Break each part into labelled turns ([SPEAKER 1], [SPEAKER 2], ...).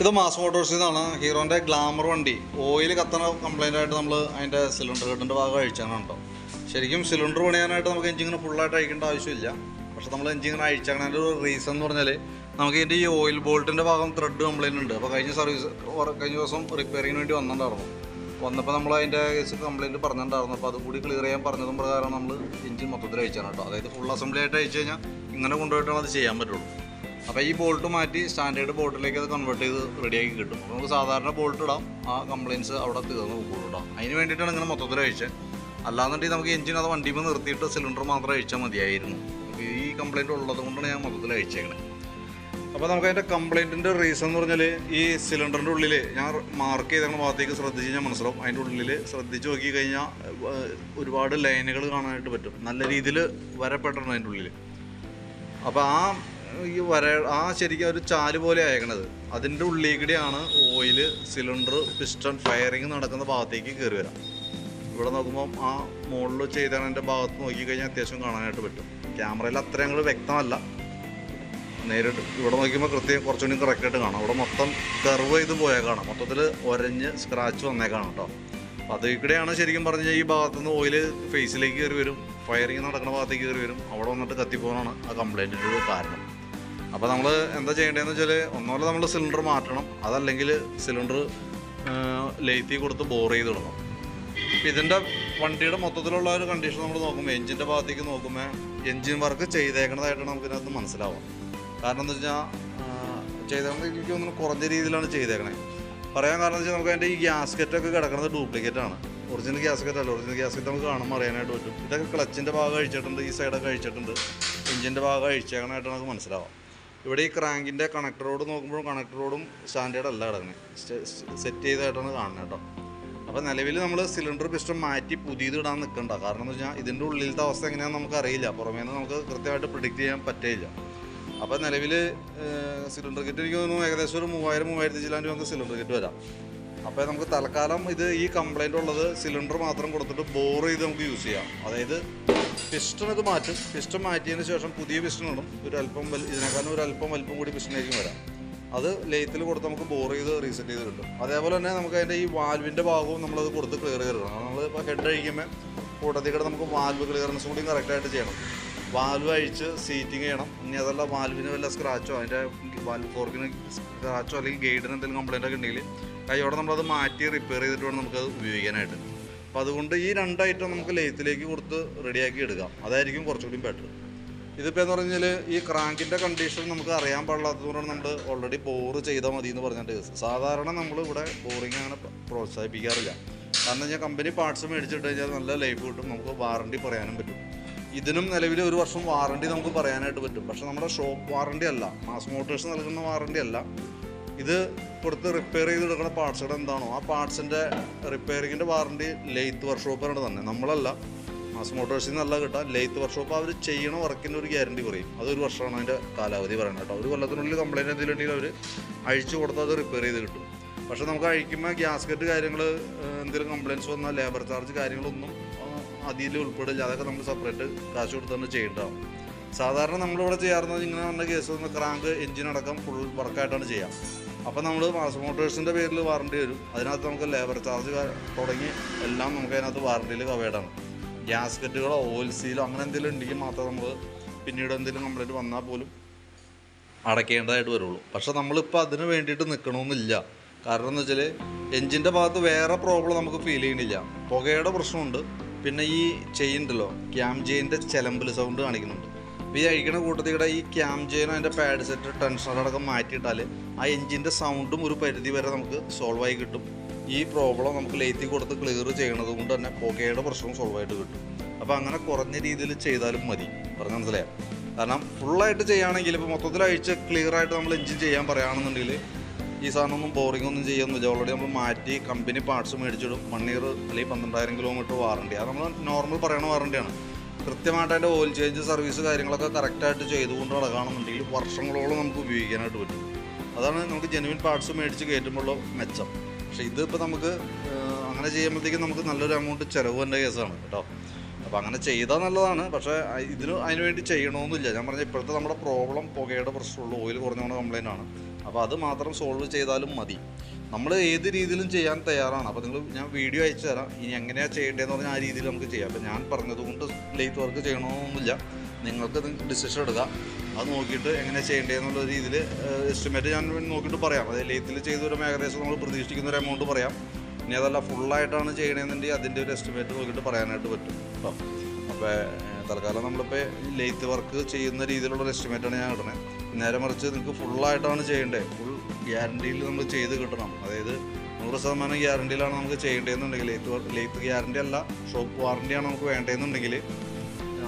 [SPEAKER 1] ഇത് മാസ് മോട്ടോഴ്സിൽ നിന്നാണ് ഹീറോന്റെ ഗ്ലാമർ വണ്ടി. ഓയിൽ കത്തണ കംപ്ലൈന്റ് ആയിട്ട് നമ്മൾ അതിന്റെ സിലിണ്ടർ ഹെഡിന്റെ ഭാഗം അഴിച്ചാണ് കേട്ടോ ശരിക്കും സിലിണ്ടർ പണിയാനായിട്ട് നമുക്ക് എഞ്ചിങ്ങനെ ഫുള്ളായിട്ട് അഴിക്കേണ്ട ആവശ്യമില്ല. പക്ഷേ നമ്മൾ എഞ്ചിങ്ങനെ അഴിച്ചാണതിന്റെ ഒരു റീസൺ എന്ന് പറഞ്ഞാൽ നമുക്ക് ഇതിന്റെ ഈ ഓയിൽ ബോൾട്ടിന്റെ ഭാഗം ത്രെഡ് കംപ്ലൈന്റ് ഉണ്ട്. അപ്പോൾ കഴിഞ്ഞ സർവീസ് കഴിഞ്ഞ ദിവസം റിപ്പയറിങ്ങിന് വേണ്ടി വന്നിട്ടുണ്ടായിരുന്നു. വന്നപ്പോൾ നമ്മൾ അതിന്റെ കേസ് കംപ്ലൈന്റ് പറഞ്ഞിട്ടുണ്ടായിരുന്നു. അപ്പോൾ അതുകൂടി ക്ലിയർ ചെയ്യാൻ പറഞ്ഞതും പ്രകാരം നമ്മൾ എഞ്ചിൻ മൊത്തത്തിൽ അയച്ചാണ് കേട്ടോ അതായത് ഫുൾ അസംബ്ലി ആയിട്ട് അയച്ചു കഴിഞ്ഞാൽ ഇങ്ങനെ കൊണ്ടുപോയിട്ടാണ് അത് ചെയ്യാൻ പറ്റുള്ളൂ. അപ്പോൾ ഈ ബോൾട്ട് മാറ്റി സ്റ്റാൻഡേർഡ് ബോൾട്ടിലേക്ക് അത് കൺവേർട്ട് ചെയ്ത് റെഡിയാക്കി കിട്ടും. അപ്പോൾ നമുക്ക് സാധാരണ ബോൾട്ട് ഇടാം. ആ കംപ്ലയിൻസ് അവിടെ തീർന്ന് പോകുള്ളൂ ഇടാം അതിന് വേണ്ടിയിട്ടാണ് ഇങ്ങനെ മൊത്തത്തിൽ അഴിച്ചത് അല്ലാന്നുണ്ടെങ്കിൽ നമുക്ക് എഞ്ചിൻ അത് വണ്ടിയിൽ നിർത്തിയിട്ട് സിലിണ്ടർ മാത്രം അഴിച്ചാൽ മതിയായിരുന്നു. ഈ കംപ്ലയിന്റ് ഉള്ളത് കൊണ്ടാണ് ഞാൻ മൊത്തത്തിൽ അഴിച്ചേക്കണത് അപ്പോൾ നമുക്ക് അതിന്റെ കംപ്ലയിന്റിന്റെ റീസൺ എന്ന് പറഞ്ഞാൽ ഈ സിലിണ്ടറിന്റെ ഉള്ളിൽ ഞാൻ മാർക്ക് ചെയ്ത ഭാഗത്തേക്ക് ശ്രദ്ധിച്ച് കഴിഞ്ഞാൽ മനസ്സിലാവും. അതിന്റെ ഉള്ളിൽ ശ്രദ്ധിച്ച് നോക്കി കഴിഞ്ഞാൽ ഒരുപാട് ലൈനുകൾ കാണാനായിട്ട് പറ്റും. നല്ല രീതിയിൽ വരപ്പെട്ടിട്ടുണ്ട് അതിന്റെ ഉള്ളിൽ അപ്പോൾ ആ ഈ വര ആ ശരിക്കും ഒരു ചാൽ പോലെ അയക്കണത് അതിന്റെ ഉള്ളിൽ കൂടിയാണ് ഓയിൽ സിലിണ്ടർ പിസ്റ്റൺ ഫയറിങ് നടക്കുന്ന ഭാഗത്തേക്ക് കയറി വരാം. ഇവിടെ നോക്കുമ്പോൾ ആ മുകളിൽ ചെയ്തതിന്റെ ഭാഗത്ത് നോക്കിക്കഴിഞ്ഞാൽ അത്യാവശ്യം കാണാനായിട്ട് പറ്റും. ക്യാമറയിൽ അത്ര ഞങ്ങൾ വ്യക്തമല്ല. നേരിട്ട് ഇവിടെ നോക്കുമ്പോൾ കൃത്യം കുറച്ചുകൂടി കറക്റ്റായിട്ട് കാണാം. ഇവിടെ മൊത്തം കർവ് ചെയ്ത് പോയാൽ കാണാം. മൊത്തത്തിൽ ഒരഞ്ഞ് സ്ക്രാച്ച് വന്നേക്കാണ് കേട്ടോ. അപ്പോൾ അത് ഇവിടെയാണ് ശരിക്കും പറഞ്ഞു ഈ ഭാഗത്തുനിന്ന് ഓയിൽ ഫേസിലേക്ക് കയറി വരും. ഫയറിങ് നടക്കുന്ന ഭാഗത്തേക്ക് കയറി വരും. അവിടെ വന്നിട്ട് കത്തിപ്പോകാനാണ് ആ കംപ്ലൈന്റിന്റെ കാരണം. അപ്പോൾ നമ്മൾ എന്താ ചെയ്യേണ്ടതെന്ന് വെച്ചാൽ ഒന്നുമല്ല നമ്മൾ സിലിണ്ടർ മാറ്റണം. അതല്ലെങ്കിൽ സിലിണ്ടർ ലേത്തി കൊടുത്ത് ബോർ ചെയ്തിടണം അപ്പോൾ ഇതിന്റെ വണ്ടിയുടെ മൊത്തത്തിലുള്ള ഒരു കണ്ടീഷൻ നമ്മൾ നോക്കുമ്പോൾ എഞ്ചിന്റെ ഭാഗത്തേക്ക് നോക്കുമ്പോൾ എഞ്ചിൻ വർക്ക് ചെയ്തേക്കണതായിട്ടാണ് നമുക്കിതിനകത്ത് മനസ്സിലാവുക. കാരണം എന്താ വെച്ചാൽ ചെയ്തേക്കണത് എനിക്ക് കുറഞ്ഞ രീതിയിലാണ് ചെയ്തേക്കണേ. പറയാൻ കാരണം വെച്ചാൽ നമുക്ക് അതിന്റെ ഈ ഗ്യാസ്കറ്റൊക്കെ കിടക്കുന്നത് ഡ്യൂപ്ലിക്കേറ്റ് ആണ്. ഒറിജിനൽ ഗ്യാസ്കറ്റ് അല്ല ഒറിജിനൽ ഗ്യാസ്കറ്റ് നമുക്ക് കാണുമ്പോൾ അറിയാനായിട്ട് പറ്റും. ഇതൊക്കെ ക്ലച്ചിന്റെ ഭാഗം അഴിച്ചിട്ടുണ്ട് ഈ സൈഡൊക്കെ അഴിച്ചിട്ടുണ്ട് എഞ്ചിന്റെ ഭാഗം അഴിച്ചേക്കണമായിട്ട് നമുക്ക് മനസ്സിലാവാം ഇവിടെ ഈ ക്രാങ്കിന്റെ കണക്ടർ റോഡ് നോക്കുമ്പോഴും കണക്ടർ റോഡും സ്റ്റാൻഡേർഡ് അല്ല കിടക്കുന്നത് സെറ്റ് ചെയ്തതായിട്ടാണ് കാണുന്നത് കേട്ടോ. അപ്പോൾ നിലവിൽ നമ്മൾ സിലിണ്ടർ പിസ്റ്റൺ മാറ്റി പുതിയത് ഇടാൻ നിൽക്കണ്ട കാരണം എന്ന് വെച്ചാൽ ഇതിന്റെ ഉള്ളിലത്തെ അവസ്ഥ എങ്ങനെയാണെന്ന് നമുക്ക് അറിയില്ല പുറമേ നിന്ന് നമുക്ക് കൃത്യമായിട്ട് പ്രിഡിക്റ്റ് ചെയ്യാൻ പറ്റില്ല അപ്പോൾ നിലവിൽ സിലിണ്ടർ കിറ്റ് എനിക്ക് തോന്നുന്നു ഏകദേശം ഒരു മൂവായിരം മൂവായിരത്തി ചില്ലാൻ രൂപ സിലിണ്ടർ കിറ്റ് വരാം. അപ്പോൾ നമുക്ക് തൽക്കാലം ഇത് ഈ കംപ്ലൈന്റ് ഉള്ളത് സിലിണ്ടർ മാത്രം കൊടുത്തിട്ട് ബോർ ചെയ്ത് നമുക്ക് യൂസ് ചെയ്യാം. അതായത് പിസ്റ്റൺ ഇത് മാറ്റും. പിസ്റ്റൺ മാറ്റിയതിന് ശേഷം പുതിയ പിസ്റ്റൺ ഇടും ഒരു അല്പം വൽ ഇതിനേക്കാളും ഒരു അല്പം വലിപ്പം കൂടി പിസ്റ്റണിലേക്ക് വരാം. അത് ലേത്തിൽ കൊടുത്ത് നമുക്ക് ബോർ ചെയ്ത് റീസെറ്റ് ചെയ്ത് കിട്ടും. അതേപോലെ തന്നെ നമുക്ക് അതിന്റെ ഈ വാൽവിന്റെ ഭാഗവും നമ്മളത് കൊടുത്ത് ക്ലിയർ ചെയ്തിടണം നമ്മൾ ഇപ്പോൾ ഹെഡ് അഴിക്കുമ്പോൾ കൂട്ടത്തിൽ കൂടെ നമുക്ക് വാൽവ് ക്ലിയറൻസ് കൂടി കറക്റ്റായിട്ട് ചെയ്യണം. വാൽവ് അഴിച്ച് സീറ്റിംഗ് ചെയ്യണം. ഇനി അതല്ല വാൽവിന് വല്ല സ്ക്രാച്ചോ അതിന്റെ വാൽവ് ഫോർക്കിന് സ്ക്രാച്ചോ അല്ലെങ്കിൽ ഗൈഡിന് എന്തെങ്കിലും കംപ്ലൈന്റ് ഒക്കെ ഉണ്ടെങ്കിൽ കൈയോടെ നമ്മളത് മാറ്റി റിപ്പയർ ചെയ്തിട്ട് വേണം നമുക്കത് ഉപയോഗിക്കാനായിട്ട്. അപ്പോൾ അതുകൊണ്ട് ഈ രണ്ട് ഐറ്റം നമുക്ക് ലെയ്ത്തിലേക്ക് കൊടുത്ത് റെഡിയാക്കി എടുക്കാം. അതായിരിക്കും കുറച്ചുകൂടി ബെറ്റർ ഇതിപ്പോൾ എന്ന് പറഞ്ഞാൽ ഈ ക്രാങ്കിന്റെ കണ്ടീഷൻ നമുക്ക് അറിയാൻ പാടില്ലാത്തതുകൊണ്ടാണ് നമ്മൾ ഓൾറെഡി ബോർ ചെയ്താൽ മതി എന്ന് പറഞ്ഞിട്ട് സാധാരണ നമ്മൾ ഇവിടെ ബോറിങ് അങ്ങനെ പ്രോത്സാഹിപ്പിക്കാറില്ല. കാരണം വെച്ചാൽ കമ്പനി പാർട്സ് മേടിച്ചിട്ട് കഴിഞ്ഞാൽ നല്ല ലൈഫ് കിട്ടും. നമുക്ക് വാറണ്ടി പറയാനും പറ്റും. ഇതിനും നിലവിൽ ഒരു വർഷം വാറണ്ടി നമുക്ക് പറയാനായിട്ട് പറ്റും. പക്ഷെ നമ്മുടെ ഷോപ്പ് വാറണ്ടി അല്ല. മാസ് മോട്ടേഴ്സ് നൽകുന്ന വാറണ്ടി അല്ല. ഇത് കൊടുത്ത് റിപ്പയർ ചെയ്ത് എടുക്കുന്ന പാർട്സുകൾ എന്താണോ ആ പാർട്സിന്റെ റിപ്പയറിങ്ങിന്റെ വാറണ്ടി ലെയ്ത്ത് വർക്ക്ഷോപ്പാണ് തന്നെ. നമ്മളല്ല മാസ് മോട്ടോഴ്സിൽ നിന്നല്ല കിട്ടുക ലെയ്ത്ത് വർക്ക്ഷോപ്പ് അവർ ചെയ്യണ വർക്കിന്റെ ഒരു ഗ്യാരണ്ടി കുറയും. അതൊരു വർഷമാണ് അതിന്റെ കാലാവധി പറയുന്നത് കേട്ടോ. ഒരു കൊല്ലത്തിനുള്ളിൽ കംപ്ലയിന്റ് എന്തെങ്കിലും ഉണ്ടെങ്കിൽ അവർ അഴിച്ചു കൊടുത്താൽ അത് റിപ്പയർ ചെയ്ത് കിട്ടും. പക്ഷേ നമുക്ക് അഴിക്കുമ്പോൾ ഗ്യാസ്കറ്റ് കാര്യങ്ങൾ എന്തെങ്കിലും കംപ്ലയിൻസ് വന്നാൽ ലേബർ ചാർജ് കാര്യങ്ങളൊന്നും അതിൽ ഉൾപ്പെടില്ല. അതൊക്കെ നമ്മൾ സെപ്പറേറ്റ് കാശ് കൊടുത്താണ് ചെയ്യേണ്ടതാവും സാധാരണ നമ്മളിവിടെ ചെയ്യാറുന്നത് ഇങ്ങനെ വന്ന കേസ് വന്ന് ക്രാങ്ക് എഞ്ചിൻ അടക്കം ഫുൾ വർക്കായിട്ടാണ് ചെയ്യാം. അപ്പോൾ നമ്മൾ മാസ് മോട്ടോഴ്സിന്റെ പേരിൽ വാറണ്ടി വരും. അതിനകത്ത് നമുക്ക് ലേബർ ചാർജ് തുടങ്ങി എല്ലാം നമുക്ക് അതിനകത്ത് വാറണ്ടിയിൽ കവേഡാണ് ഗ്യാസ്കറ്റുകളോ ഓയിൽ സീലോ അങ്ങനെ എന്തെങ്കിലും ഉണ്ടെങ്കിൽ മാത്രം നമ്മൾ പിന്നീട് എന്തെങ്കിലും കംപ്ലൈന്റ് വന്നാൽ പോലും അടയ്ക്കേണ്ടതായിട്ട് വരുള്ളൂ. പക്ഷെ നമ്മളിപ്പോൾ അതിന് വേണ്ടിയിട്ട് നിൽക്കണമെന്നില്ല കാരണം എന്ന് വെച്ചാൽ എഞ്ചിന്റെ ഭാഗത്ത് വേറെ പ്രോബ്ലം നമുക്ക് ഫീൽ ചെയ്യണില്ല. പുകയുടെ പ്രശ്നമുണ്ട്. പിന്നെ ഈ ചെയിൻ ഉണ്ടല്ലോ ക്യാം ചെയിന്റെ ചെലമ്പൽ സൗണ്ട് കാണിക്കുന്നുണ്ട്. അപ്പോൾ ഈ അഴിക്കണ കൂട്ടത്തിയുടെ ഈ ക്യാം ചെയിനും അതിന്റെ പാഡ് സെറ്റ് ടെൻഷനർ അടക്കം മാറ്റിയിട്ടാൽ ആ എഞ്ചിന്റെ സൗണ്ടും ഒരു പരിധി വരെ നമുക്ക് സോൾവ് ആയി കിട്ടും. ഈ പ്രോബ്ലം നമുക്ക് ലേത്തി കൊടുത്ത് ക്ലിയർ ചെയ്യണത് കൊണ്ട് തന്നെ പുകയുടെ പ്രശ്നം സോൾവ് ആയിട്ട് കിട്ടും. അപ്പോൾ അങ്ങനെ കുറഞ്ഞ രീതിയിൽ ചെയ്താലും മതി. പറഞ്ഞാൽ മനസ്സിലായോ? കാരണം ഫുള്ളായിട്ട് ചെയ്യുകയാണെങ്കിൽ ഇപ്പോൾ മൊത്തത്തിൽ അഴിച്ച് ക്ലിയർ ആയിട്ട് നമ്മൾ എഞ്ചിൻ ചെയ്യാൻ പറയുകയാണെന്നുണ്ടെങ്കിൽ ഈ സാധനമൊന്നും ബോറിംഗ് ഒന്നും ചെയ്യുന്നില്ല ഓൾറെഡി നമ്മൾ മാറ്റി കമ്പനി പാർട്സ് മേടിച്ചിടും. വൺ ഇയർ അല്ലെങ്കിൽ പന്ത്രണ്ടായിരം കിലോമീറ്റർ വാറണ്ടി അത് നമ്മൾ നോർമൽ പറയണ വാറണ്ടിയാണ് കൃത്യമായിട്ട് അതിന്റെ ഓയിൽ ചേഞ്ച് സർവീസ് കാര്യങ്ങളൊക്കെ കറക്റ്റായിട്ട് ചെയ്തുകൊണ്ട് നടക്കുകയാണെന്നുണ്ടെങ്കിൽ വർഷങ്ങളോളം നമുക്ക് ഉപയോഗിക്കാനായിട്ട് പറ്റും. അതാണ് നമുക്ക് ജെനുവിൻ പാർട്സ് മേടിച്ച് കയറ്റുമ്പോഴുള്ള മെച്ചം. പക്ഷേ ഇതിപ്പോൾ നമുക്ക് അങ്ങനെ ചെയ്യുമ്പോഴത്തേക്കും നമുക്ക് നല്ലൊരു എമൗണ്ട് ചിലവ് വേണ്ട കേസാണ് കേട്ടോ. അപ്പോൾ അങ്ങനെ ചെയ്താൽ നല്ലതാണ്. പക്ഷേ ഇതിന് അതിന് വേണ്ടി ചെയ്യണമെന്നില്ല ഞാൻ പറഞ്ഞ ഇപ്പോഴത്തെ നമ്മുടെ പ്രോബ്ലം പുകയുടെ പ്രശ്നമുള്ളൂ ഓയിൽ കുറഞ്ഞുകൊണ്ട് കംപ്ലൈന്റ് ആണ്. അപ്പോൾ അത് മാത്രം സോൾവ് ചെയ്താലും മതി. നമ്മൾ ഏത് രീതിയിലും ചെയ്യാൻ തയ്യാറാണ്. അപ്പോൾ നിങ്ങൾ ഞാൻ വീഡിയോ അയച്ചു തരാം. ഇനി എങ്ങനെയാണ് ചെയ്യേണ്ടതെന്ന് പറഞ്ഞാൽ ആ രീതിയിൽ നമുക്ക് ചെയ്യാം. അപ്പോൾ ഞാൻ പറഞ്ഞതുകൊണ്ട് ലേറ്റ് വർക്ക് ചെയ്യണമെന്നൊന്നുമില്ല നിങ്ങൾക്ക് ഡിസിഷൻ എടുക്കുക അത് നോക്കിയിട്ട് എങ്ങനെ ചെയ്യേണ്ടതെന്നുള്ള രീതിയിൽ എസ്റ്റിമേറ്റ് ഞാൻ നോക്കിയിട്ട് പറയാം. അതായത് ലേത്തിൽ ചെയ്തൊരു മേഖലയിൽ നമ്മൾ പ്രതീക്ഷിക്കുന്ന ഒരു എമൗണ്ട് പറയാം. ഇനി അതല്ല ഫുള്ളായിട്ടാണ് ചെയ്യണമെന്നുണ്ടെങ്കിൽ അതിന്റെ ഒരു എസ്റ്റിമേറ്റ് നോക്കിയിട്ട് പറയാനായിട്ട് പറ്റും. കേട്ടോ അപ്പോൾ തൽക്കാലം നമ്മളിപ്പോൾ ലെയ്ത്ത് വർക്ക് ചെയ്യുന്ന രീതിയിലുള്ള ഒരു എസ്റ്റിമേറ്റാണ് ഞാൻ ഇടണേ നേരെ മറിച്ച് നിങ്ങൾക്ക് ഫുള്ളായിട്ടാണ് ചെയ്യേണ്ടത് ഫുൾ ഗ്യാരണ്ടിയിൽ നമ്മൾ ചെയ്ത് കിട്ടണം. അതായത് നൂറ് ശതമാനം ഗ്യാരണ്ടിയിലാണ് നമുക്ക് ചെയ്യേണ്ടതെന്നുണ്ടെങ്കിൽ ലെയ്ത്ത് വർക്ക് ലെയ്ത്ത് ഗ്യാരണ്ടി അല്ല ഷോപ്പ് വാറണ്ടിയാണ് നമുക്ക് വേണ്ടതെന്നുണ്ടെങ്കിൽ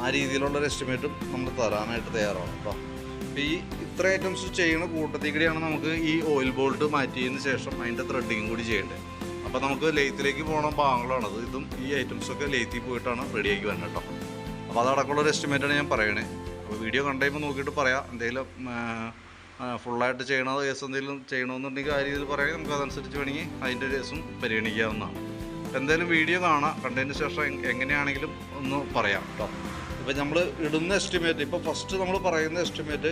[SPEAKER 1] ആ രീതിയിലുള്ള ഒരു എസ്റ്റിമേറ്റും നമ്മൾ തരാനായിട്ട് തയ്യാറാണ്. കേട്ടോ അപ്പോൾ ഈ ഇത്ര ഐറ്റംസ് ചെയ്യുന്ന കൂട്ടത്തിൽ കൂടിയാണ് നമുക്ക് ഈ ഓയിൽ ബോൾട്ട് മാറ്റിയതിന് ശേഷം അതിന്റെ ത്രെഡിങ്ങും കൂടി ചെയ്യേണ്ടത് അപ്പോൾ നമുക്ക് ലെയ്ത്തിലേക്ക് പോകണ അത് ഇതും ഈ ഐറ്റംസൊക്കെ ലെയ്ത്തിൽ പോയിട്ടാണ് റെഡിയാക്കി വരുന്നത് കേട്ടോ. അപ്പോൾ അതടക്കമുള്ള ഒരു എസ്റ്റിമേറ്റാണ് ഞാൻ പറയണേ. അപ്പോൾ വീഡിയോ കണ്ടുകഴിയുമ്പോൾ നോക്കിയിട്ട് പറയാം. എന്തെങ്കിലും ഫുള്ളായിട്ട് ചെയ്യണോ കേസ് എന്തെങ്കിലും ചെയ്യണമെന്നുണ്ടെങ്കിൽ ആ രീതിയിൽ പറയാം. നമുക്ക് അതനുസരിച്ച് വേണമെങ്കിൽ അതിന്റെ കേസും പരിഗണിക്കാവുന്നതാണ്. എന്തായാലും വീഡിയോ കാണാം. കണ്ടതിന് ശേഷം എങ്ങനെയാണെങ്കിലും ഒന്ന് പറയാം കേട്ടോ. അപ്പോൾ നമ്മൾ ഇടുന്ന എസ്റ്റിമേറ്റ് ഇപ്പോൾ ഫസ്റ്റ് നമ്മൾ പറയുന്ന എസ്റ്റിമേറ്റ്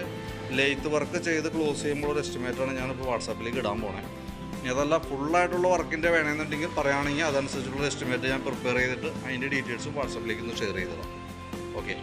[SPEAKER 1] ലെയ്ത്ത് വർക്ക് ചെയ്ത് ക്ലോസ് ചെയ്യുമ്പോൾ ഒരു എസ്റ്റിമേറ്റാണ് ഞാനിപ്പോൾ വാട്സാപ്പിലേക്ക് ഇടാൻ പോണേ. ഇനി അതല്ല ഫുള്ളായിട്ടുള്ള വർക്കിന്റെ വേണമെന്നുണ്ടെങ്കിൽ പറയുകയാണെങ്കിൽ അതനുസരിച്ചുള്ള എസ്റ്റിമേറ്റ് ഞാൻ പ്രിപ്പയർ ചെയ്തിട്ട് അതിന്റെ ഡീറ്റെയിൽസും വാട്സപ്പിലേക്ക് ഒന്ന് ഷെയർ ചെയ്തതാണ് ഓക്കെ